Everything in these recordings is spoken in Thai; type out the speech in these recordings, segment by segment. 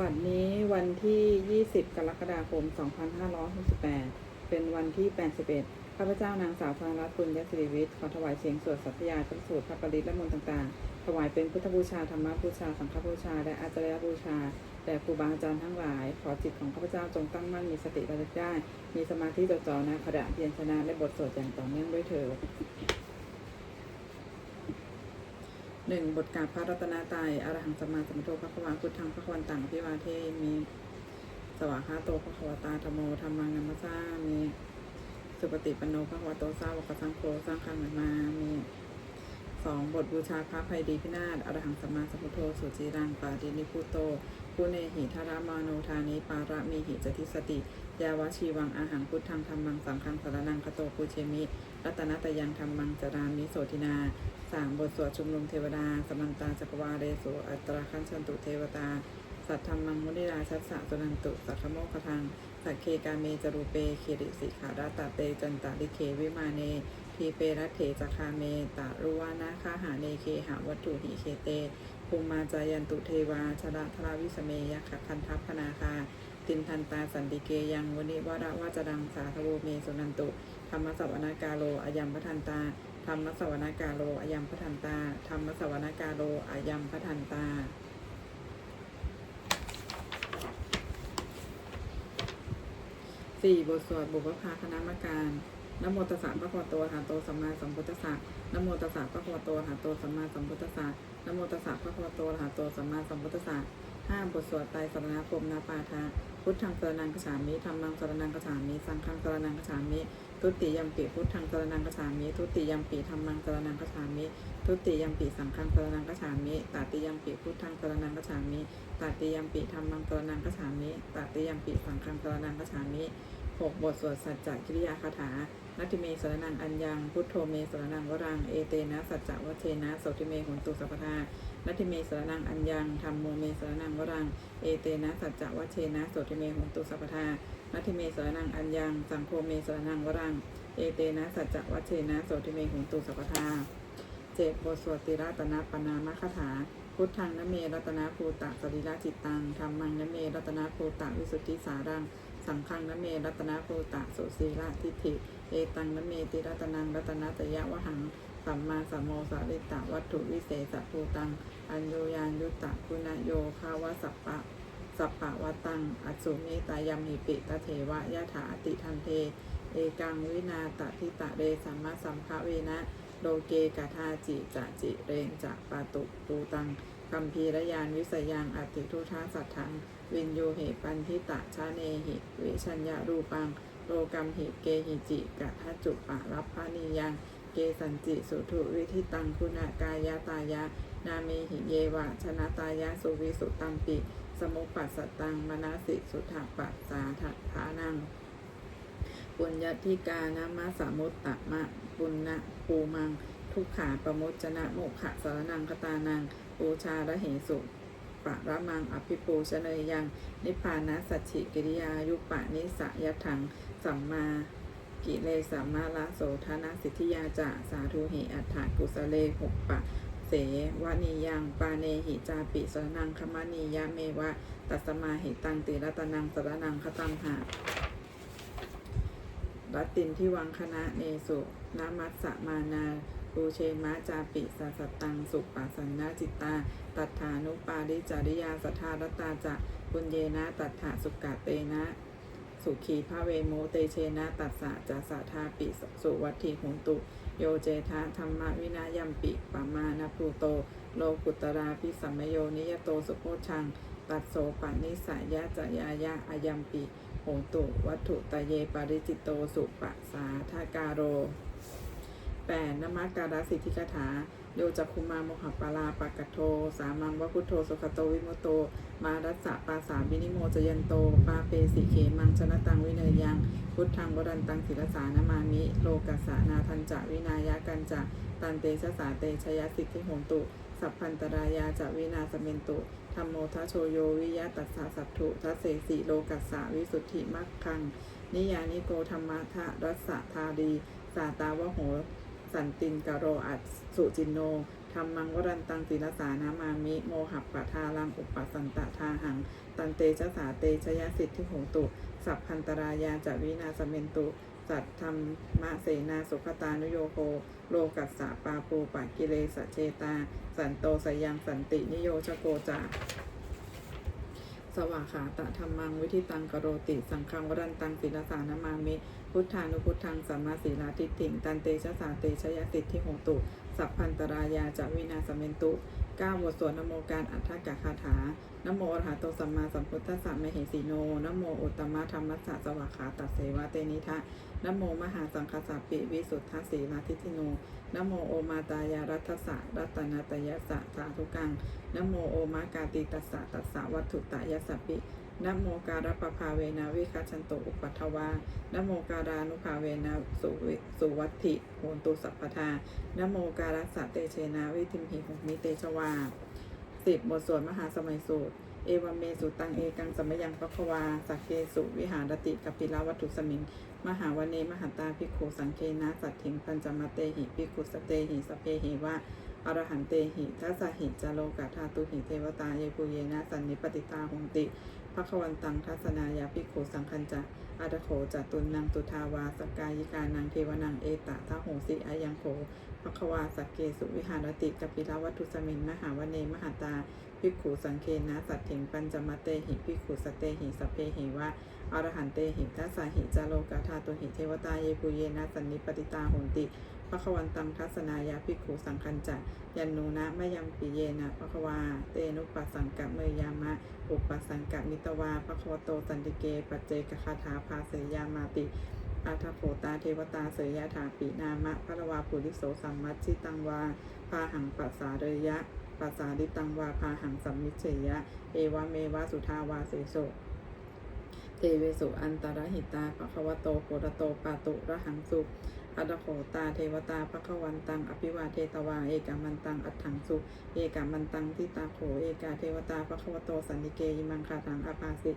บัดนี้วันที่ 20 กรกฎาคม 2568 เป็นวันที่ 81 ข้าพเจ้านางสาวธนรัตน์ปุญญสิริวิทย์ขอถวายเสียงสวดสัตยาพระสูตรพระปริตและมนต์ต่างๆ ถวายเป็นพุทธบูชา ธรรมบูชา สังฆบูชา และอาจารยบูชาแด่ครูบาอาจารย์ทั้งหลาย ขอจิตของข้าพเจ้าจงตั้งมั่นมีสติระลึกได้ มีสมาธิจดจ่อในขณะเพียรชนะและบทสวดอย่างต่อเนื่องด้วยเถิด หนึ่งบทกาพระรัตนตรัยอรหังสัมมาสัมพุทโธพระควาพุทธังพระควันตังพิวาเทมิสวากขาโตพระควตาธรรมโมธรรมังนัมมสสามิสุปฏิปันโนพระควโตสาวกสังโฆสร้างขังมามิสองบทบูชาพระภัยดีพินาศอรหังสัมมาสัมพุทโธสุจีรังปาตินิพุโตผู้เนหิทารามาโนทานิปาระมีหิจติสติ ยาวชีวังอาหังพุทธังธรรมังสังฆังสารนังคโตปุเชมิ รัตนตยังธรรมังจารามิโสทินาสามบทสวดชุมนุมเทวดาสมันตาจักวาเรสุอัตราคันชันตุเทวตา สัทธรรมังมุนิราชัสสะสุนันตุ สัทโมคทัง สักเคกาเมจรูเปเคริสิขาราตาเตจันตาลิเควิมาเนทีเปรัตเถจคาเมตารุวานาคาหาเนเคหาวัตถุหิเคเตภูมิมาจายันตุเทวาชราธราวิสเมยขคันทัพพนาคา ตินทันตาสันติเกยังวนิวระวาจดังสาธโวเมสุนันตุ ธรรมสวนากาโลอายัมพทันตา ธรรมสวนากาโลอายัมพทันตา ธรรมสวนากาโลอายัมพทันตาสี่บทสวดบุพภาคณามการนโมตัสสะพระคโตหะโตสัมมาสัมพุทธัสสะนโมตัสสะพระคโตหะโตสัมมาสัมพุทธัสสะนโมตัสสะพระคโตหะโตสัมมาสัมพุทธัสสะห้าบทสวดไตรสรณคมนาปาทา พุทธังสรนังกฉามิธรรมังสรนังกฉามิ สังฆังสรนังกฉามิทุติยมปีพุทธังสรนังกฉามิทุติยมปีธรรมังสรนังกฉามิทุติยมปีสังฆังสรนังกฉามิตติยมปีพุทธังสรนังกฉามิตติยมปีธรรมังสรนังกฉามิตติยมปีสังฆังสรนังกฉามิหกบทสวดสัจจกิริยาคาถา นัตติเมสรนังอัญญัง พุทโธเมสรนังวรัง เอเตนะ สัจจะวัชเชนะโสติเมหุนตุสัพพทานัตติเมสรนังอัญญังธรรมโมเมสรนังวรัง เอเตนะสัจจะวัชเชนะโสติเมหุนตุสัพพทานัตติเมสรนังอัญญัง สังโฆเมสรนังวรัง เอเตนะสัจจะวัชเชนะโสติเมหุนตุสัพพทาเจ็ดบทสวดติรัตนปนามคถาพุทธังนเมรัตนาภูตะสรีระจิตตังธรรมังนเมรัตนาภูตะวิสุทธิสารัง สังฆังนเมรัตนาภูตะสุสีละทิฏฐิ เอตังนเมติรัตนังรัตนาตยะวะหัง สัมมาสัมโมสาริตะวัตถุวิเศษภูตัง อัญโยยานยุตตะคุณโยคาวะสัปปะสัปปะวะตัง อสุเมตายามิปิตะเถวะยะถาอติทันเท เอกังวินาตทิตะเรสัมมาสัมภเวนะโลเกกาธาจิจะจิเรงจะปาตุปูตังคัมภีรยานวิสยังอติทุทาสัทธัง วินโยเหปันทิตะชาเนหิวิชัญญารูปัง โลกัมหิเกหิจิกะทัจจุปะรับพานิยังเกสันจิสุทุวิธิตังคุณากายาตายะนาเมหิเยวะชนะตายะสุวิสุตัมปิ สมุปัสสตังมนาสิสุถาปัสสาถฐานังปุญญาธิกานามาสามุตตะมะปุณณะปูมัง ทุกขาประมุจนะโมขะสารนังคตานังปูชาระเหสุปะระมังอภิปูชเนยยัง นิพพานะสัจฉิกิริยายุปะนิสยถัง สัมมากิเลสัมมาละโสธนะสิทธิยาจะสาธุหิอัฏฐกุสเลหกปะ เสวานิยังปาเนหิจาปิสรนังคมานียะเมวะ ตัสมาหิตังติรัตนังสรนังคตัมหะรัตินที่วังคณะเนสุนามัสสะมานาปูเชมะจาปิสัสสตังสุปัสสนนาจิตตา ตัฏฐานุปาริจาริยาสัทธารตาจะปุญเยนะตัฏฐาสุกะเตนะ สุขีพระเวโมเตเชนะตัสสะจะสาธาปิสุวัตถิหุนตุ โยเจทาธรรมวินายัมปิปะมานภูโต โลกุตราพิสัมมโยนิยโตสุโพชัง ตัดโสปนิสายะจยายะอายัมปิโหตุวัตถุตะเยปาริจิตโตสุปะสาทากาโร 8. นมัสการสิทธิคาถาโยจักคุมาโมหปาราปากโท สามังวพุทโธสุขโตวิมุตโต มารัสสะปาสาบินิโมจยันโต ปาเปสิเขมังชนะตังวิเนยยัง พุทธังวรันตังศิลสานามามิ โลกัสสานาทันจะวินายากันจะตันเตชะสาเตชยสิทธิโหนตุ สัพพันตรายาจะวินาสเมนตุธรรมโมทัโชโยวิยะตัสสะสัตถุทัสเสสีโลกัสสะวิสุทธิมัคคัง นิยานิโกธรรมะทะรัสสะทาดี สาตาวโห สันตินกโรอัตสุจินโน ธรรมังวรันตังศิลสานามามิ โมหัปปะทารังอุปสันตะทาหัง ตันเตชะสาเตชยสิทธิโหตุ สัพพันตรายาจวินาสเมนตุ สัตธรรมะเสนาสุขตานุโยโคโลกัสสะปาปูปะกิเลสเชตา สันโตสยังสันตินิโยชโกจาสวากขาตะธรรมังวิธิตังกโรติ สังฆังวรันตังศิลสานามามิ พุทธานุพุทธังสัมมาสีลาทิฏฐิงตันเตชะสาเตชยสิทธิโหตุ สัพพันตรายาจวินาสเมนตุก้าบทสวดนโมการอัฏฐกะคาถานโมอรหะโตสัมมาสัมพุทธัสสะมเหสีโนนโมอุตตมะธรรมัสสะสวากขาตัสเสวะเตนิทะนโมมหาสังคสะปิวิสุทธสีลาทิทิโนนโมโอมาตายารัตสะรัตนาตยสะสาธุกังนโมโอมากาติตัสสะตัสสะวัตถุตายสสปิ นโมการะปภาเวนะวิคัจฉันโตอุปัทวานโมการานุภาเวนะสุวสุวัตถิโหนตุสัพพทานโมการะสะเตเชนะวิทิมหิหกมิเตชวาสิบบทสวดมหาสมัยสูตร เอวเมสุตังเอกังสมยังปะควา สักเกสุวิหารติกัปิลาวัตถุสมิง มหาวเนมหัตตาภิกขุสังเคนะสัตถิงปัญจมเตหิภิกขุสเตหิสพเพหิวะอรหันเตหิทัสหิจโลกาธาตุหิเทวตาเยปุเยนะสันนิปติตาหงติ ระควันตังทัศนายาภิกขุสังคัญจะอาตโขจตุนนางตุทาวาสกายิกานังเทวนังเอตะทะโหสิอายังโขพระควาสักเกสุวิหารติกปิลาวัตถุสมินมหาวเนมหัตาภิกขุสังเคนะสัตถิงปัญจมเตหิภิกขุสเตหิสพเพหิวะอรหันเตหิทัสสหิจาโลกาธาตุหิเทวตาเยปุเยนะสันนิปติตาโหนติ พระควันตังทัศนายาภิกขุสังคัญจะยันนูนะมยังปิเยนะพระควาเตนุปัสสังกะเมยามะ อุปัสสังกะมิตวาปะโคโตสันติเกปัจเจกคาถาภาเสยามาติอาทโผตาเทวตาเสยยาถาปีนามะพระวาปุริโสสัมมัชชิตังวาพาหังปัสสาเรยะปัสสาดิตังวาพาหังสัมมิเฉยะ เอวะเมวะสุทาวาเสโสเทเวสุอันตรหิตาปะคะวะโตโคตโตปาตุระหังสุ อัตโขตาเทวตาปะควันตัง อภิวาเทตวา เอกามันตัง อัตถังสุ เอกามันตังทิตาโข เอกาเทวตาปะควโตสันติเกยิมังคาทังอภาสิ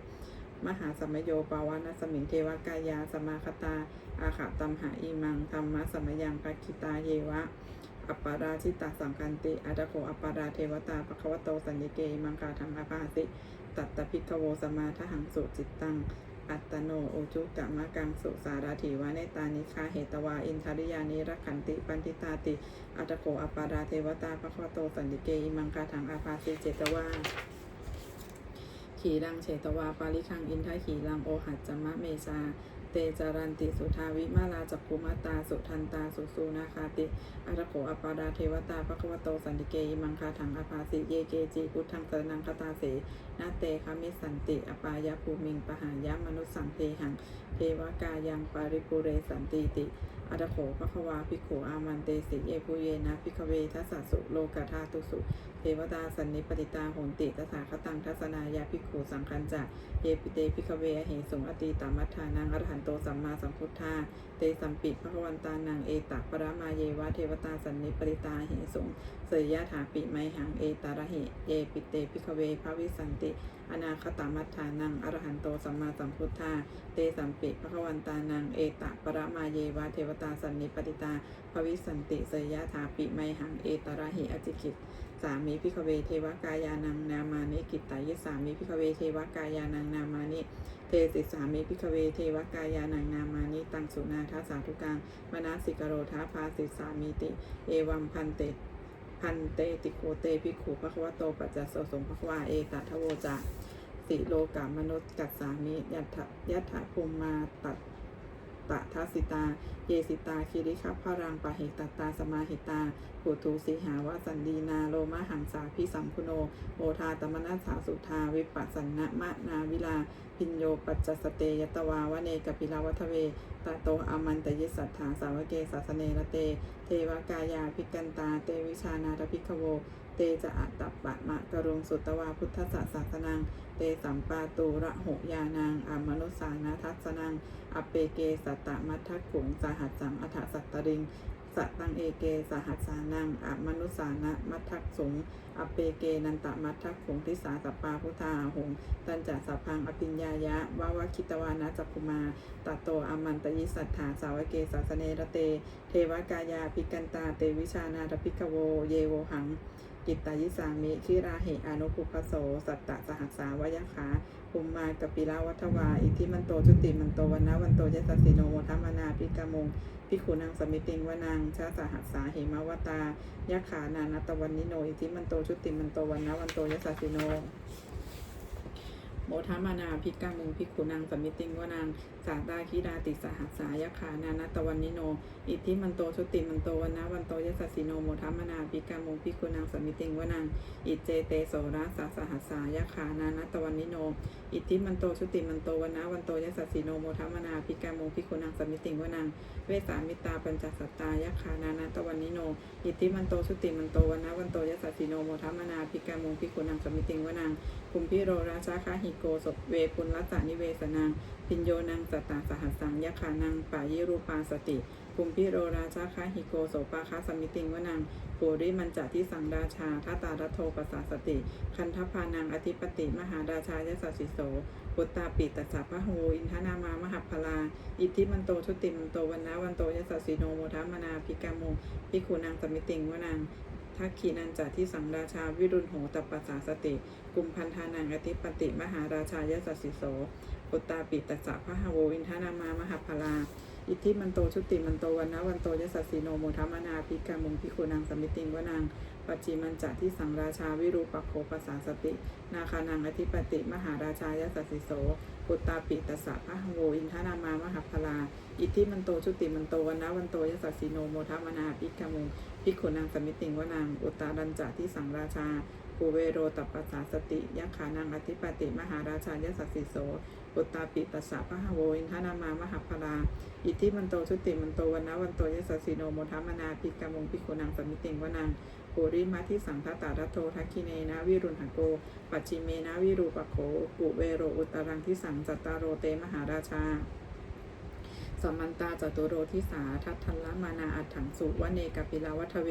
มหาสมโยปาวานัสมิงเทวกายาสมาคตา อาขาตัมหาอิมังธรรมะสมยังปักิตาเยวะ อัปปาราชิตาสังกันติอัตโขอัปปาราเทวตาปะควโตสันติเกยมังคาทังอภาสิ ตัตตพิกโวสมาทหังสุจิตตัง อัตโนโอจุกะมะกังสุสาราถิวะเนตานิคาเหตวาอินทริยานิรักขันติปันติตาติ อัตโขอปาราเทวตาปะคะโตสันติเกอิมังคาถังอาภาสิเจตวาขีรังเฉตวาปาลิคังอินทขีรังโอหัจจมะเมชา เตจารันติสุทาวิมาลาจักคุมาตาสุทันตาสุสูนาคาติอัตโขอปาดาเทวตาภควโตสันติเกยมังคาถังอภาสิเยเกจิพุทธังสนังคตาเสนาเตคามิสันติอปายาภูมิงปหายามนุสสังเทหังเทวกายังปาริปุเรสันติติอัตโขภควาภิกขุอามันเตสิเยปุเยนะภิกเวทัสสุโลกธาตุสุ เทวตาสันนิปติตาโหนติตถาคตังทัศนายาภิกขุสังคัญจะเยปิเตภิกเวอเหสงอตีตามัฏฐานังอรหันโตสัมมาสัมพุทธา เตสัมปิภควันตานังเอตะปรามาเยวะเทวตาสันนิปติตาเหสงเสยยะถาปิไมหังเอตาระเหเยปิเตภิกเวภวิสันติ อนาคตามัฏฐานังอรหันโตสัมมาสัมพุทธา เตสัมปิภควันตานังเอตะปรามาเยวะเทวตาสันนิปติตา ภวิสันติเสยยะถาปิไมหังเอตาระเหอจิกิต สามีพิคเวเทวกายานังนามานิกิตตายสามีพิคเวเทวกายานังนามานิเทสิสามีพิคเวเทวกายานังนามานิตังสุนาทัสาธุกังมนาสิกโรธาภาสิสามีติ เอวัมพันเตพันเตติโคเตภิกขุภควโตปัจจสสงภควาเอตทะโวจะสิโลกามนุษย์กัสสามิยัตถยัตถภูมิมาตัด ตทัสสิตา เยสิตา คิริคัพรังปะเหตตา สมาหิตาปุถุสีหาวสันดีนาโลมะหังสาพิสัมพุโนโอทาตมนัสสาสุทาวิปัสสนะมะนาวิลา พิญโยปัจจสเตยตวาวเนกปิลาวัทเวตะโตอามันตยิสัทธาสาวเกสัสเนระเต เทวกายาภิกันตา เตวิชานาทพิกโว จะอัตตปะมะกรุงสุตวาพุทธศาสสนัง เตสัมปาตูระหกยานางอามนุสานาทัสสนัง อเปเกสัตตะมัทถขุงสหัสสังอัฏฐสัตตริงสัตังเอเกสหัสสานังอมนุสานะมัททักสงอเปเกนันตมัททักสงทิสาสปปาพุทธาหงตันจัสัพพังอภิญญายะวาวาคิตวานะจักคุมาตัตโตอมันตยิสัทธาสาวเกสาสเนระเต เทวกายาภิกันตาเตวิชานาทพิกโว เยโวหัง กิตตายิสามิคิราเหอนุปุพโส สัตตะสหัสสาวยขาภูมมากปิลาวัทวา อิทิมันโตจุติมันโตวันนะวันโตยสัสสิโนโมทัมมนาพิกามงพิขุนังสมิติงวนังชาสหัสสาเหมาวตายะขานานัตวันนิโน อิทิมันโตจุติมันโตวันนะวันโตยสัสสิโนโมทามานาพิกามุงพิกขุนังสมิติงวนังสาตาคิดาติสหัสสายขานานัตตวันนิโน อิทธิมันโตชุติมันโตวันนะวันโตยสัสสิโนโมทามนาพิกามุงพิกุนังสมิติงวนังอิเจเตโสราสาสหัสสายขานานัตตวันนิโน อิทธิมันโตชุติมันโตวันนะวันโตยสัสสิโนโมทามนาพิกามุงพิกุนังสมิติงวนังเวสามิตาปัญจสัตตายขานานัตตวันนิโน อิทธิมันโตชุติมันโตวันนะวันโตยสัสสิโนโมทามนาพิกามุงพิกุนังสมิติงวนังคุมพิโรราชาคาหิโกศเวปุลรัสสานิเวสนัง พินโยนังสตาสหัสสังยะขานังปายิรูปาสติคุมพิโรราชาคาหิโกโสปาคาสมิติงวนังปุริมันจทิสังราชาทัตตารัโทปัสสาสติ คันทพานังอธิปติ มหาราชายสัสสิโสปุตตาปิตัสสะพะโหอินทนามามหพลา อิทธิมันโตชุติมันโตวันนะวันโตยสัสสิโนโมทัมนาพิกาโมพิคูนังสมิติงวนังทักขีนันจทิสังราชาวิรุณโหตปัสสาสติ กุมพันธานังอธิปติ มหาราชายสัสสิโส ปุตตาปิตัสสะพระหโวอินทานามามหพลา อิทธิมันโตชุติมันโตวันนะวันโตยสัสสิโนโมทัมนาพิกามุงพิคูนังสมิติงวนังปัจจิมันจะที่สังราชาวิรูปโคปัสสาสติ นาคานังอธิปติ มหาราชายสัสสิโสปุตตาปิตัสสะพระหโวอินทานามามหพลา อิทธิมันโตชุติมันโตวันนะวันโตยสัสสิโนโมทัมนาพิกามุงพิกขุนังสมิติงวนังอุตตาดันจะที่สังราชาปูเวโรตัปปัสสาสติยักขานังอธิปติ มหาราชายสัสสิโส ปุตตาปิตัสสะพะหะโวอินทนามามหาพลา อิทธิมันโตชุติมันโตวันนะวันโตยสัสสิโนโมทัมนาพิกามุงพิกขุนังสมิติงวนังปุริมาที่สังคตารัตโททักคิเนนะวิรุณหโก ปัจจิเมนะวิรูปโขปุเวโรอุตรังที่สังจัตตารโรเตมหาราชาสมันตาจตุโรทิสาทัตทันละมานาอัฏถังสุวเนกปิลาวัทเว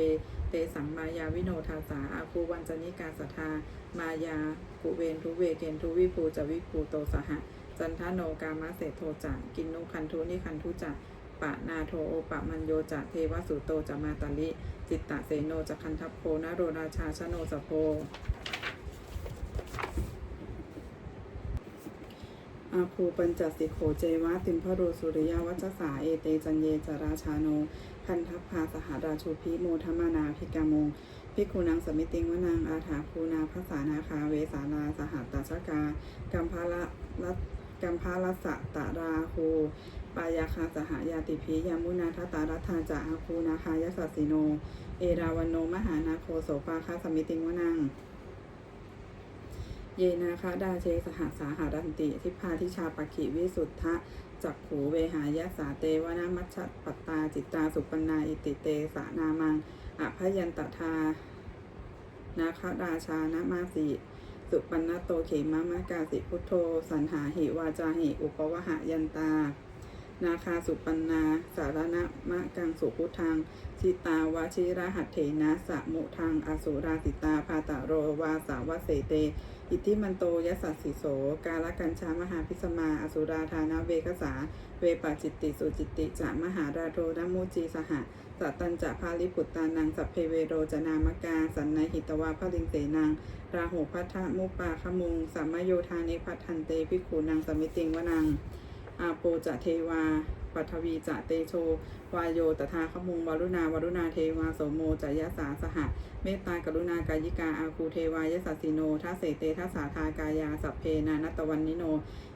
เตสังมายาวิโนทาสาอาคูวันจนิกาสทามายากุเวนทุเวเกนทุวิภูจวิภูโตสหะ จันทโนกามะเสโทจักกินนุคันทุนิคันทุจักปะนาโทโอปะมัญโยจะเทวสุโตจะมาตาลิจิตตะเสโนจะคันทัพโพนโรราชาชโนสโพอาภูปัญจสิโขเจวะติมพโรสุริยวัจสาเอเตจันเยจราชาโนพันทัพพาสหราชูพิโมธมานาภิกามงพิกุนังสมิติงวนางอาถาภูนาภาษานาคาเวสานาสหัตตชกากัมพาละรัต กัมพาลสะตะราหูปายาคาสหายาติพียามุนาทตารัธาจาอาคูนาคายสัสสิโน เอราวันโนมหานาโคโสปาคาสมิติงวนางเยนาคาดาเชสหสาหารันติ ทิพาทิชาปกิวิสุทธะจักขูเวหายะสาเตวนามัชปัตตาจิตตาสุปนาอิติเตสานามังอภยันตทานาคาราชานามาสี สุปันนโตเขมามากาสิพุทโธ สันหาหิวาจาหิอุปวหายันตา นาคาสุปันนา สารณะมะกังสุพุทธังชิตาวาชิระหัตเถนะสะมุทังอสุราสิตาพาตะโรวาสาวเสเต อิทิมันโตยสัสสิโส กาลกัญชามหาพิสมาอสุราธานาเวกสาเวปจิตติสุจิตติจะมหาราโทนมูจีสหะ ตตันจะพาลิปุตตานังสัพเพเวโรจนามกาสันนหิตวาพลิงเสนังราหูพัทธมุปปาขมุงสัมมโยธานิพัทธันเตพิขูนังสมิติงวนังอาโปจะเทวา ปัทวีจะเตโช วายโยตถาขมุงวรุณาวรุณาเทวาโสโมจะยสาสหะ เมตตากรุณากายิกาอาคูเทวายสัสสิโนทัสเสเตทัสสาทากายาสัพเพนานัตวันนิโน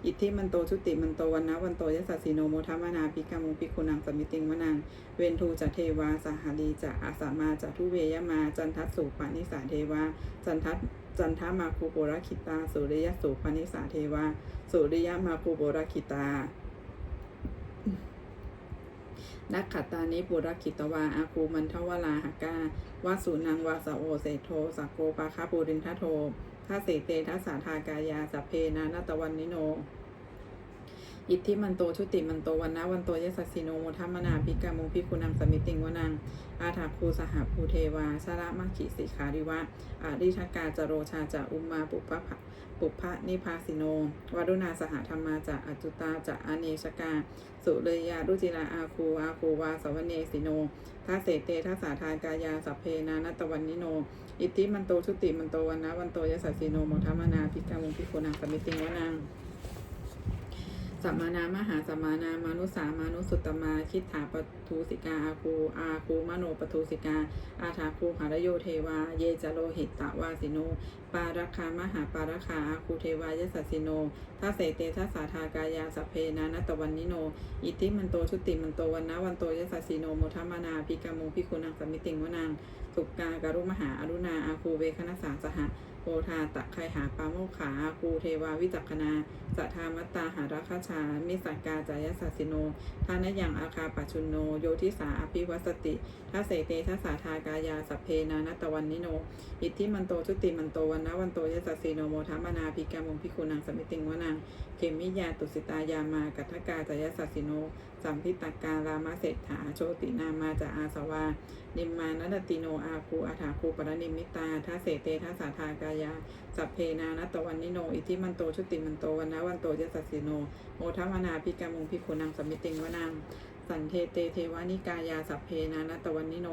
อิทธิมันโตชุติมันโตวันนะวันโตยสัสสิโนโมทัมนาปิกามุปิคุนังสมิติงวนัง เวนทูจะเทวาสหารีจะอาสามาจะทุเวยมาจันทัสสุปานิสาเทวาจันทัสจันทามาคูโบรคิตาสุริยสุปานิสาเทวา สุริยมาคูโบรคิตา นักขัตานิปุรคิตวาอาคูมันทวลาหกาวาสุนังวาสโอเสโทสักโกปาคาปูรินทโททัสเสเตทัสสาทากายาสัพเพนานตวันนิโน อิทธิมันโตชุติมันโตวันนะวันโตยสัสสิโนโมทัมมนาภิกามุงพิคุนังสมิติงวนัง อาถาคูสหภูเทวาชระมังคิสิขาริวะอาริชกาจโรชาจะอุมมาปุปปะปุพะนิพาสิโนวรุณาสหธรรมาจะอจุตาจะอเนชกา สุเลยยารุจิราอาคูอาคูวาสวเนสิโนทัสเสเตทัสสาทานกายาสัพเพนานัตวันนิโน อิทธิมันโตชุติมันโตวันนะวันโตยสัสสิโนโมทัมมนาภิกามุงพิคุนังสมิติงวนัง สัมมานามหาสัมมานามานุสามานุสุตตมา คิดถาปทูสิกาอาคูอาคูมโนปทูสิกา อาถาคูหารโยเทวา เยจโลหิตตวาสิโน ปารักขามหาปารักขาอาคูเทวายสัสิโนทัสเสเตทัสสาทากายาสเพนานัตวันนิโน อิทธิมันโตชุติมันโตวันนะวันโตยสัสิโนโมทัมมนาภิกามุพิคุนังสมิติงวนังสุกาการุมหาอรุณาอาคูเวคณสาสหะ โพธาตะไคหาปาโมขาอาคูเทวาวิจักขณาสัทธามัตตาหาราคาชามิสักกาจายสัสสิโนทานยังอาคาปัจจุนโน โยทิสาอภิวัสติทัเสเตทัสาทากายาสัพเพนานัตตวันนิโน อิทธิมันโตชุติมันโตวันนะวันโตยสัสสิโนโมทัมนาภิกามุงพิคุนังสมิติงวนัง เขมิยาตุสิตายามากัทกาจายสัสสิโน สัมพิตกาลามาเศรษฐาโชตินามาจาอาสวา นิมมานดติโนอาคูอาถาคูปรนิมิตาทัเสเตทัสาทากายา สัพเพนานัตตวันนิโน อิทิมันโตชุติมันโตวันนะวันโตยสัสสิโนโมทัมนาภิกามุงพิคุนังสมิติงวนังสันเทเตเทวานิกายาสัพเพนานัตตวันนิโน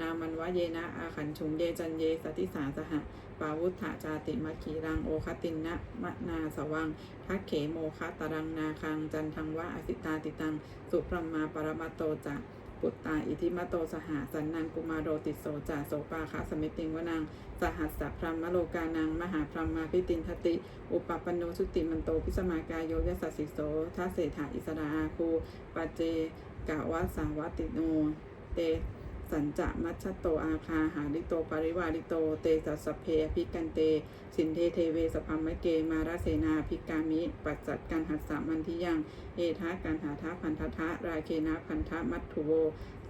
นามันวะเยนะอาขันชุงเยจันเยสติสาสหะ ปาวุธาจาติมัคคีรังโอคตินนะมะนาสวังทักเขโมคะตรังนาคัง จันทังวะอสิตาติตัง สุพรมาปรมาโตจะปุตตาอิทิมโตสหาสันนังกุมารโรติโสจาโสปาคาสมิติงวนัง สหัสสะพรหมโลกานัง มหาพรหมาพิตินทติ อุปปปนโนสุติมันโตพิสมากายโยยสัสสิโสทัเศถาอิสราอาคูปเจกาวาสาวติโนเต สัญจะมัชโตอาคาหาริโตปริวาริโตเตสัสสพเพอภิกันเต สินเทเทเวสพัมมะเกมาราเสนาภิกามิ ปัจจัดการหัสสามันทิยัง เอทาการหาทาพันธะราเคนะพันธะมัตถุโว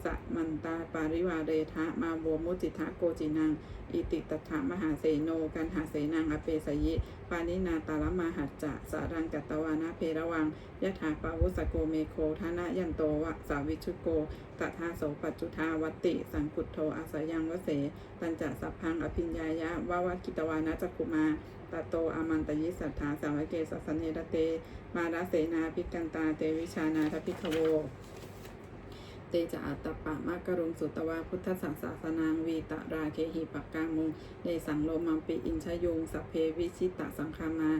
สะมันตาปาริวาเรทะมาโวมุจิทะโกจินัง อิติตถามหาเสโนกันหาเสนังอเปสยิ ปานินาตาลมาหัจจะสารังกัตวานะเพระวังยะถาปาวุสโกเมโคทนะยันโตวะสาวิชุโกตถาโสปัจจุทาวติ สังกุตโทอาสยังวเส ตัญจะสัพพังอภิญญายะวาวากิตวานะจักขุมาตโตอามันตยิสัทธาสาวเกสัสเนรเต มาราเสนาภิกันตาเตวิชานาทพิกขโว เตจะอัตตปะมะกรุงสุตวาพุทธศาสาสนางวีตราเคหิปักกามุงเนสังโลมัมปิอินชยุงสัพเพวิชิตะสังคามา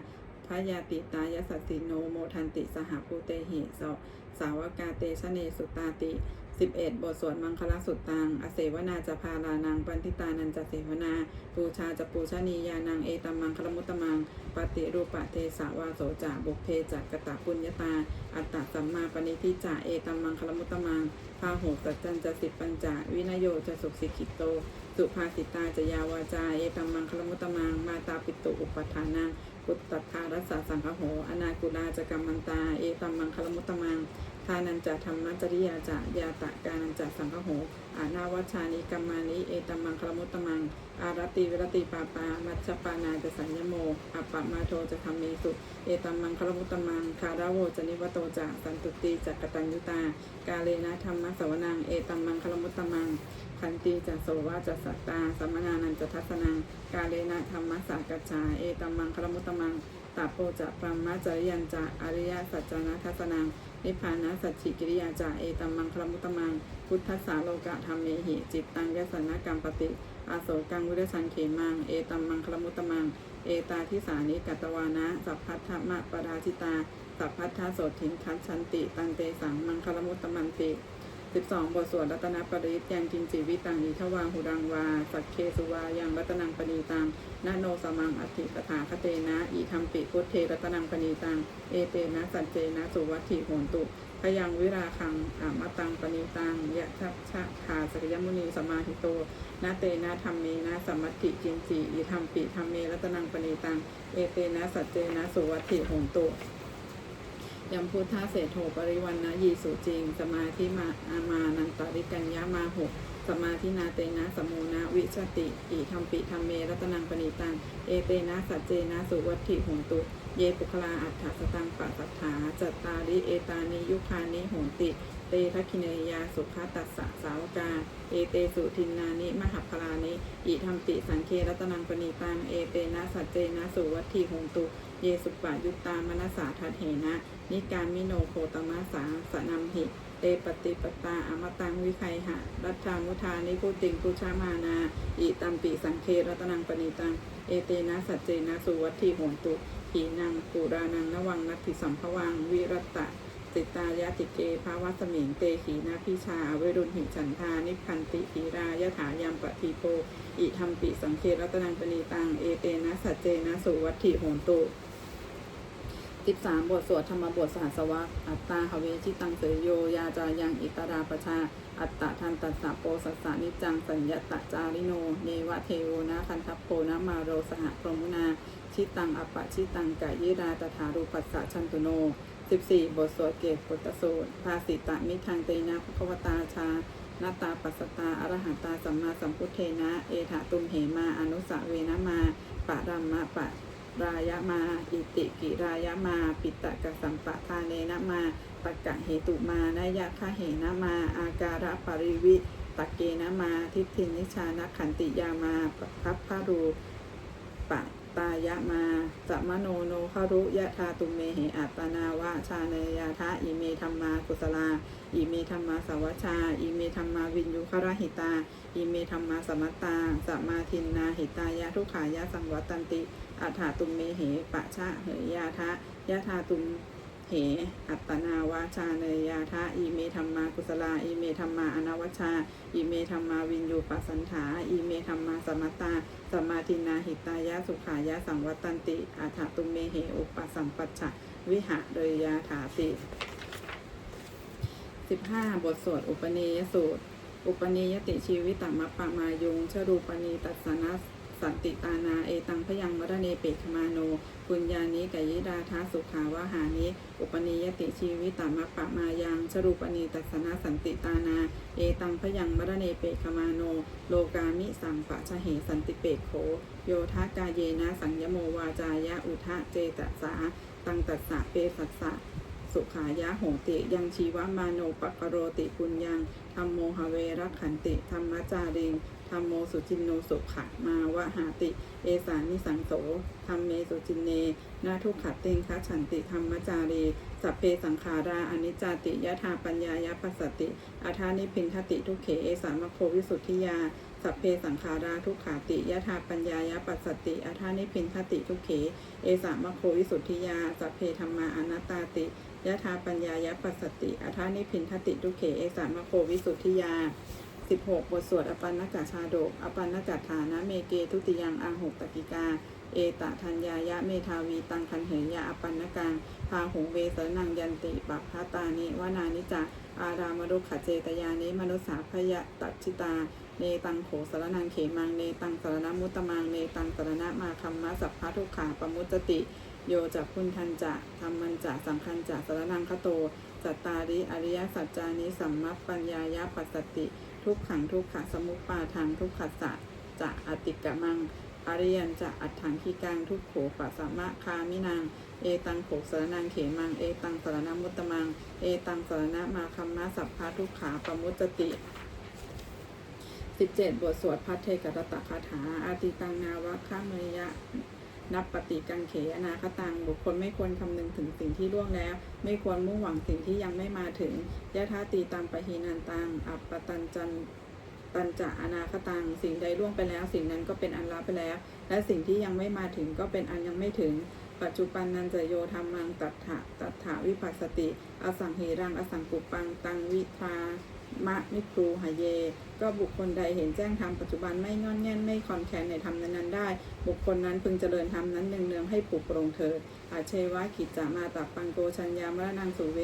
พยาติตายสัตสิโนโมทันติสหภูเตหิสสาวกาเตชะเนสุตาติ 11 บทสวดมังคลสุตตัง อเสวนาจะพาลานัง ปันทิตานันจะเสวนา ปูชาจะปูชนียานัง เอตัมมังคลมุตตมัง ปฏิรูปะเทสาวาโสจะบุพเพจักกตะปุญญาตา อัตตะสัมมาปณิทิจะเอตัมมังคลมุตตมังพาโหสัจจันจะสิปัญจวินโยจะสุขสิกิโต สุภาสิตาจะยาวาจา เอตัมมังคลมุตตมัง มาตาปิตุอุปทานังพุตตทารัสสะสังคโหอนาคุลาจะกัมมันตา เอตัมมังคลมุตตมัง ทานันจะธรรมจริยาจะยาตะกานันจะสังคโหอานาวัชานิกัมมานิเอตัมมังคลมุตตมัง อารติวิรติปาปา มัชปานาจะสัญญโมอัปปมาโทจะธรรมเมสุเอตัมมังคลมุตตมัง คาราโวจะนิวโตจะสันตุติจักกตัญยุตา กาเลนะธรรมสวนัง เอตัมมังคลมุตตมังคันติจะโสวาจะสัตตาสัมมนานันจะทัศนัง กาเลนะธรรมสากัจจาเอตัมมังคลมุตตมัง ตโปจะปรัมมะจริยันจะอริยสัจจนะทัศนังนิพพานะสัจฉิกิริยาจาเอตัมมังคลมุตตมัง พุทธสาโลกะธรรมเมหิ จิตตังยสนกรรมปติอาโศกังวิรสันเขมัง เอตัมมังคลมุตตมัง เอตาทิสานิกัตวานะ สัพพัทธมะปราชิตา สัพพัทธโสถินคันชันติ ตังเตสังมังคลมุตตมันติ 12บทสวดรัตนปริตยังกินจิวิตังอิทวาหุรังวา สักเคสุวายังรัตนังปณีตังนาโนสมังอธิปถาคเตนะ อีธรรมปิพุทเทรัตนังปณีตัง เอเตนะสัจเจนะสุวัตถิโหนตุพยังวิราคังอามตังปณีตังยะทัพชะขาสกยมุนีสมาหิโตนาเตนะธรรมเมนะสัมมัตถิกินจิอีธรรมปิธรรมเมรัตนังปณีตัง เอเตนะสัจเจนะสุวัตถิโหนตุ ยมพุทธาเศรษโฐปริวันนะยีสุจริง สมาธิมาอามานันตริกัญญามาหกสมาธินาเตนะสมโมนะวิชติอิธรรมปิธรรมเมรัตนังปณิตัง เอเตนะสัจเจนะสุวัตถิหนตุ เยปุคลาอัฏฐสตังปัสสัทธาจัตตาริเอตานิยุคานิหนติ เตทักิเนยาสุขตัสสะสาวกา เอเตสุทินนานิมหพลานิอิธรรมปิสังเครัตนังปณิตัง เอเตนะสัจเจนะสุวัตถิหนตุ เยสุปะยุตตามนสสาทัตเหนะ นิการมิโนโคตมะสาสนัมหิเตปฏิปตาอมตังวิไคหะ รัชามุทานิพุติงพุชามานา อิตัมปิสังเครัตนังปณิตัง เอเตนะสัจเจนะสุวัตถิโหนตุขีนังปูรานังนวังนัตถิสัมภวังวิรัตตะติตายาติเกภาวะสมิงเตขีนาพิชาเวรุณหิฉันทานิพันติขีรายถายามปฏิโพอิธรรมปิสังเครัตนังปณีตัง เอเตนะสัจเจนะสุวัตถิโหนตุ สิบสามบทสวดธรรมบทสหัสวะอัตตาหเวชิตังเสยโยยาจายังอิตราปชา อัตตะทันตัสสะโปสัสสานิจจังสัญญตตะจาริโน เนวะเทโวนะคันทัพโพนะมาโรสหพรหมุนา ชิตังอปะชิตังกะยิราตถารูปัสสะชันตุโน14บทสวดเกตปุตตสูตรภาสิตะมิทังเตนะภควตาชานาตาปัสสตาอรหันตาสัมมาสัมพุทเทนะ เอถาตุมเหมา อนุสะเวนะมาปะรัมมะปะ รายะมา อิติกิรายะมา ปิตะกะสัมปะทาเนนะมาปะกะเหตุมานายะคะเหนะมา อาการะปริวิตะเกนะมา ทิฏฐินิชานะขันติยามาพัพพารูปะ ตายะมาสัมโนโนคารุยะธาตุเมเหอัตนาวะชาเนยาทะอิเมธรรมากุสลา อิเมธรรมาสวัชา อิเมธรรมาวินยุคราหิตา อิเมธรรมาสมัตตาสมาทินนาหิตายะทุขายะสังวัตันติอัฏฐาตุเมเหปะชะเหยยาทะยะธาตุ เห อัตนาวาชาเนยาทะอิเมธรรมากุสลาอิเมธรรมาอนาวชาอิเมธรรมาวินยูปัสสันถาอิเมธรรมาสมัตตาสมมาทินาหิตายะสุขายะสังวัตตันติอาถาตุเมเหอุปสัมปัชชะวิหะเดยยาถาติ15บทสวดอุปเนยสูตร อุปนิยติชีวิตมัปะมายุงชรูปณีตัสสนะ สันติตานาเอตังพยังมรเนเปขมาโนปุญญานิกยิดาทาสุขาวาหานิอุปนิยติชีวิตามัปะมายังชรูปณีตัสนะสันติตานา เอตังพยังมรเนเปขมาโน โลกามิสังปะชะเหสันติเปกโข โยทากาเยนะสัญญโมวาจายะอุทะเจตสา ตังตัสสะเปสัสสะสุขายะโหติยังชีวมาโนปปโรติปุญญังธรรมโมหเวรขันติธรรมจาริง ธรรมโมสุจินโนสุขะมาวะหาติ เอสานิสังโสธรรมเมสุจินเน นาทุกขติงคัจฉันติธรรมจารีสัพเพสังขาราอนิจจติยะธาปัญญายะปัสสติอาธานิพินทติทุกเขเอสามโควิสุทธิยาสัพเพสังขาราทุกขาติยะธาปัญญายะปัสสติอาธานิพินทติทุกเขเอสามโควิสุทธิยาสัพเพธรรมาอนัตตาติยะธาปัญญายะปัสสติอาธานิพินทติทุกเขเอสามโควิสุทธิยา 16 บทสวดอปันนกะชาดก อปันนกะฐานะเมเกทุติยังอังหกตกิกา เอตทัญญายะเมทาวีตังคันเหยะอปันนกังพาหงเวสนังยันติปัพพตานิวนานิจาอารามรุขเจตยานิมนุสาพยะตัชิตา เนตังโขสารนังเขมัง เนตังสารนมุตตมัง เนตังสารณมาคัมมะสัพพะทุกขาปมุจติ โยจะพุนทันจะธรรมันจะสังคันจะสารนังคโต สัตตาริอริยสัจจานิสัมมัปปัญญายะปัสสติ ทุกขังทุกขะสมุปปาทางทุกขสะจะอติกะมังอริยันจะอัฏฐังคีกังทุกโขปัสสมะคามินังเอตังโขสารนังเขมัง เอตังสารนมุตตมัง เอตังสารณมาคัมมะสัพพะทุกขาปมุจติ17บทสวดพัทเทกรตะคาถาอาติตังนาวะคาเมยะ นับปฏิกังเขอนาคตัง บุคคลไม่ควรคำนึงถึงสิ่งที่ล่วงแล้ว ไม่ควรมุ่งหวังสิ่งที่ยังไม่มาถึงยะทาตีตังปะหีนันตัง อัปปตันจันตันจะอนาคตัง สิ่งใดล่วงไปแล้ว สิ่งนั้นก็เป็นอันลับไปแล้ว และสิ่งที่ยังไม่มาถึงก็เป็นอันยังไม่ถึง ปัจจุบันนันจะโยธรรมังตัฏฐะตัฏฐาวิปัสสติ อสังเหรัง อสังกุปัง ตังวิทา มะมิครูหายเย ก็บุคคลใดเห็นแจ้งธรรมปัจจุบันไม่งอนแง่นไม่คอนแคนในธรรมนั้นๆได้ บุคคลนั้นพึงเจริญธรรมนั้นเนืองๆให้ปลุกปรงเถิดอาเชวะกิจจามาตับปังโกชัญญามรณังสุเว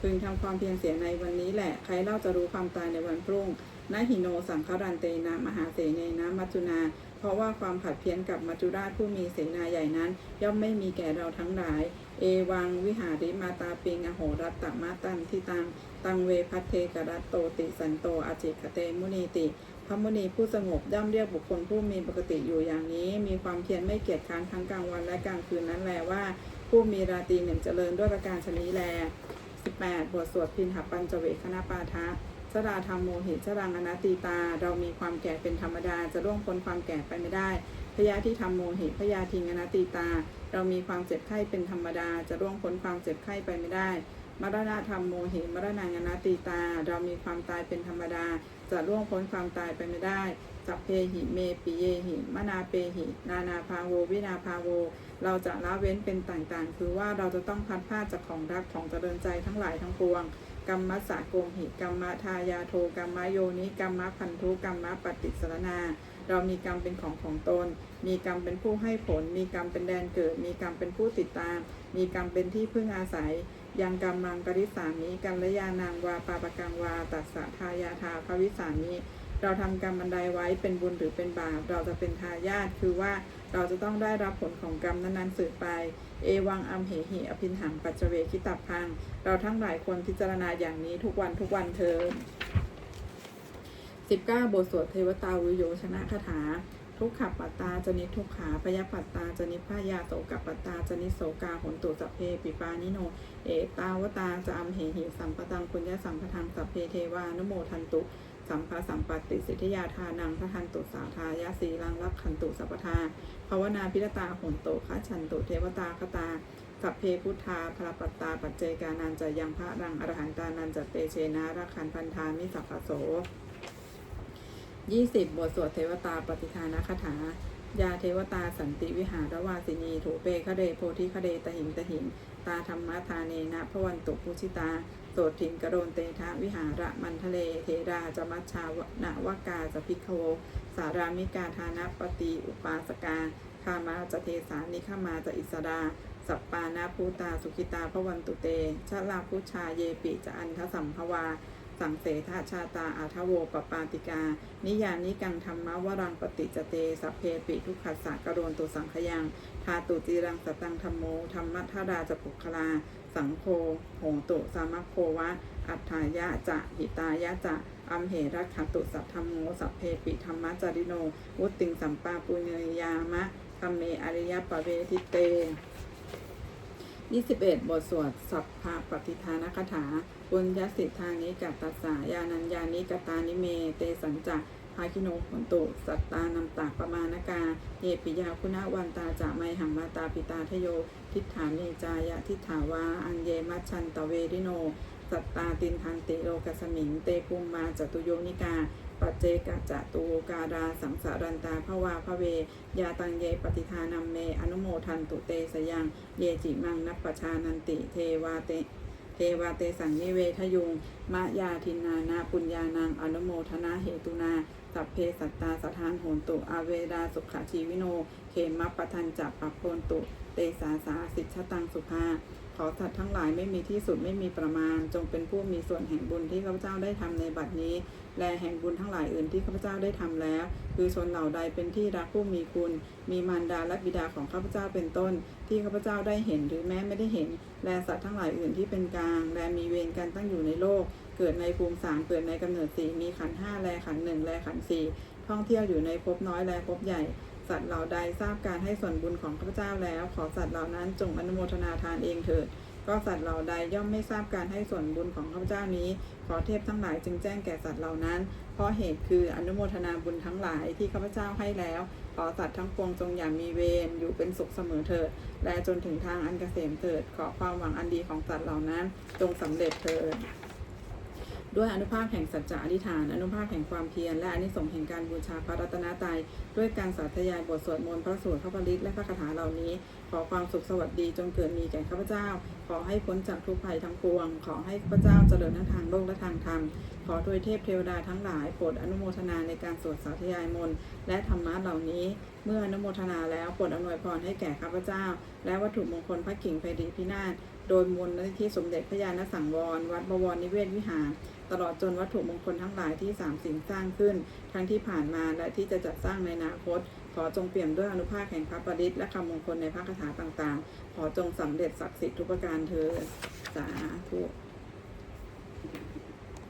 พึงทำความเพียรเสียในวันนี้แหละ ใครเล่าจะรู้ความตายในวันพรุ่งนาหิโนสังครันเตนะมหาเสเนนะมัจจุนา เพราะว่าความผัดเพี้ยนกับมัจจุราชผู้มีเสนาใหญ่นั้น ย่อมไม่มีแก่เราทั้งหลาย เอวังวิหาริมาตาปิงอโหรัตตมาตันทิตัง ตังเวพัทเทกรัตโตติสันโตอาจิกเตมุนีติพระมุนีผู้สงบย่อมเรียกบุคคลผู้มีปกติอยู่อย่างนี้ มีความเพียรไม่เกียจค้านทั้งกลางวันและกลางคืนนั้นแลว่า ผู้มีราตรีหนึ่งเจริญด้วยประการชนี้แล 18 บทสวดพินหับปัญจเวคคณปาทะสราธรรมโมหิชรังอนัตติตา เรามีความแก่เป็นธรรมดาจะร่วงพ้นความแก่ไปไม่ได้พยาที่ทำโมหิพยาทิงอนัตติตา เรามีความเจ็บไข้เป็นธรรมดาจะร่วงพ้นความเจ็บไข้ไปไม่ได้ มรณะธรรมโมหิมรณังอนัตติตา เรามีความตายเป็นธรรมดา จะล่วงพ้นความตายไปไม่ได้สัพเพหิเมปิเยหิมนาเปหิ นานาภาโว วินาภาโว เราจะละเว้นเป็นต่างๆ คือว่าเราจะต้องพัดพลาจากของรักของเจริญใจทั้งหลายทั้งปวงกรรมสะโกมหิกรรมทายาโทกรรมโยนิกรรมพันธุกรรมปฏิสรณาเรามีกรรมเป็นของของตน มีกรรมเป็นผู้ให้ผล มีกรรมเป็นแดนเกิด มีกรรมเป็นผู้ติดตาม มีกรรมเป็นที่พึ่งอาศัย ยังกรรมังกริสามิกัลยานางวาปาปกังวาตัสสะทายาทาภวิสามิเราทำกรรมบันไดไว้เป็นบุญหรือเป็นบาปเราจะเป็นทายาทคือว่าเราจะต้องได้รับผลของกรรมนั้นๆสืบไป เอวังอัมเหหิอภินหังปัจเจเวคิตับพัง เราทั้งหลายควรพิจารณาอย่างนี้ทุกวันทุกวันเทิน19 บทสวดเทวตาวิโยชนะคาถา ทุกขปัตตาจนิทุกขาพยปัตตาจนิพายาโสกับปัตตาจนิโสกาหนตุสเพปิปานิโน เอตาวตาจะอัมเหหิสัมปตังปุญญสัมปทังสัพเพเทวานุโมทันตุ สัมภาสัมปติสิทธิยาทานังพระทันตุสาทายาสีลังรับขันตุสัพทาภาวนาพิรตาหนโตคะชันตุเทวตาคตาสัพเพพุทธาพระปัตตาปัจเจกานันจะยังพระรังอรหันตานันจะเตเชนะรักขันพันธามิสัพพโส ยี่สิบบทสวดเทวตาปฏิทานคาถา ยาเทวตาสันติวิหารวาสินีถูเปคะเดโพธิคะเดตหิงตหิงตาธรรมทาเนนะพระวันตุพุชิตาโสถิงกระโดนเตทะวิหาระมันทะเลเทราจมัชชาวนะวกาสพิกโวสารามิกาทานปฏิอุปาสกาคามาจะเทสานิขามาจะอิสดาสัปปานาภูตาสุขิตาพระวันตุเตชะลาพุชาเยปิจะอันทสัมภวา สังเสทชาตาอาทโวปปาติกา นิยานิกังธรรมวรังปฏิจเตสัพเพปิทุกขัสสะกระโดนตุสังขยังทาตุจีรังสตังธรรมโมธรรมัทธาดาจะปุคลา สังโฆโหงตุสามัคโควะ อัฏฐายะจะหิตายะจะอัมเหรักขตุสัทธรรมโมสัพเพปิธรรมจาริโนวุติงสัมปาปุญญยามะธรรมเมอริยปะเวทิเต 21 บทสวด สัพพะปฏิทานคาถา ปุญญสิทธานิกัตตัสายานัญญานิกตานิเม เตสัญจักภาคิโนผนตุ สัตตานัมตากประมาณกาเยปิยาคุณวันตาจะไมหังมาตาปิตาทโย ทิฏฐานเนจายะทิฏฐาวา อันเยมัชชันตเวริโน สัตตาตินทันติโลกสมิง เตภูมิมาจตุโยนิกา ปัจเจกจตูการาสังสารันตาภวาภเวยาตังเยปฏิทานัมเม อนุโมทันตุเตสยัง เยจิมังนัปปชานันติเทวาเตเทวาเตสังนิเวทยุง มะยาทินานาปุญญานังอนุโมทนาเหตุนา สัพเพสัตตาสถานโหนตุ อาเวดาสุขชีวิโน เขมะปะทันจับปัปโพนตุ เตสาสาสิทธตังสุภาขอสัตว์ทั้งหลายไม่มีที่สุดไม่มีประมาณ จงเป็นผู้มีส่วนแห่งบุญที่ข้าพเจ้าได้ทำในบัดนี้ และแห่งบุญทั้งหลายอื่นที่ข้าพเจ้าได้ทำแล้ว คือชนเหล่าใดเป็นที่รักผู้มีคุณ มีมารดาและบิดาของข้าพเจ้าเป็นต้น ที่ข้าพเจ้าได้เห็นหรือแม้ไม่ได้เห็น และสัตว์ทั้งหลายอื่นที่เป็นกลาง และมีเวรกันตั้งอยู่ในโลก เกิดในภูมิสามเกิดในกำเนิดสี่มีขันห้าแลขันหนึ่งแลขันสี่ท่องเที่ยวอยู่ในภพน้อยแลภพใหญ่สัตว์เหล่าใดทราบการให้ส่วนบุญของข้าพเจ้าแล้ว ขอสัตว์เหล่านั้นจงอนุโมทนาทานเองเถิด ก็สัตว์เหล่าใดย่อมไม่ทราบการให้ส่วนบุญของข้าพเจ้านี้ ขอเทพทั้งหลายจึงแจ้งแก่สัตว์เหล่านั้น เพราะเหตุคืออนุโมทนาบุญทั้งหลายที่ข้าพเจ้าให้แล้วขอสัตว์ทั้งปวงจงอย่ามีเวรอยู่เป็นสุขเสมอเถิด และจนถึงทางอันเกษมเถิด ขอความหวังอันดีของสัตว์เหล่านั้น จงสำเร็จเถิดด้วยอนุภาพแห่งสัจจะอธิษฐาน อนุภาพแห่งความเพียร และอนิสงส์แห่งการบูชาพระรัตนตรัย ด้วยการสาธยายบทสวดมนต์พระสูตรพระปริตและพระคาถาเหล่านี้ ขอความสุขสวัสดีจงเกิดมีแก่ข้าพเจ้า ขอให้พ้นจากทุกภัยทั้งปวง ขอให้พระเจ้าเจริญทั้งทางโลกและทางธรรม ขอโดยเทพเทวดาทั้งหลายโปรดอนุโมทนาในการสวดสาธยายมนต์และธรรมะเหล่านี้ เมื่ออนุโมทนาแล้วโปรดอำนวยพรให้แก่ข้าพเจ้า และวัตถุมงคลพระกิ่งไพดีพินาศโดยมูลนิธิสมเด็จพระญาณสังวร วัดบวรนิเวศวิหาร ตลอดจนวัตถุมงคลทั้งหลายที่สามสิ่งสร้างขึ้น ทั้งที่ผ่านมาและที่จะจัดสร้างในอนาคต ขอจงเปี่ยมด้วยอนุภาคแห่งพระปริตและคำมงคลในพระคาถาต่างๆ ขอจงสำเร็จศักดิ์สิทธิ์ทุกประการเธอสาธุ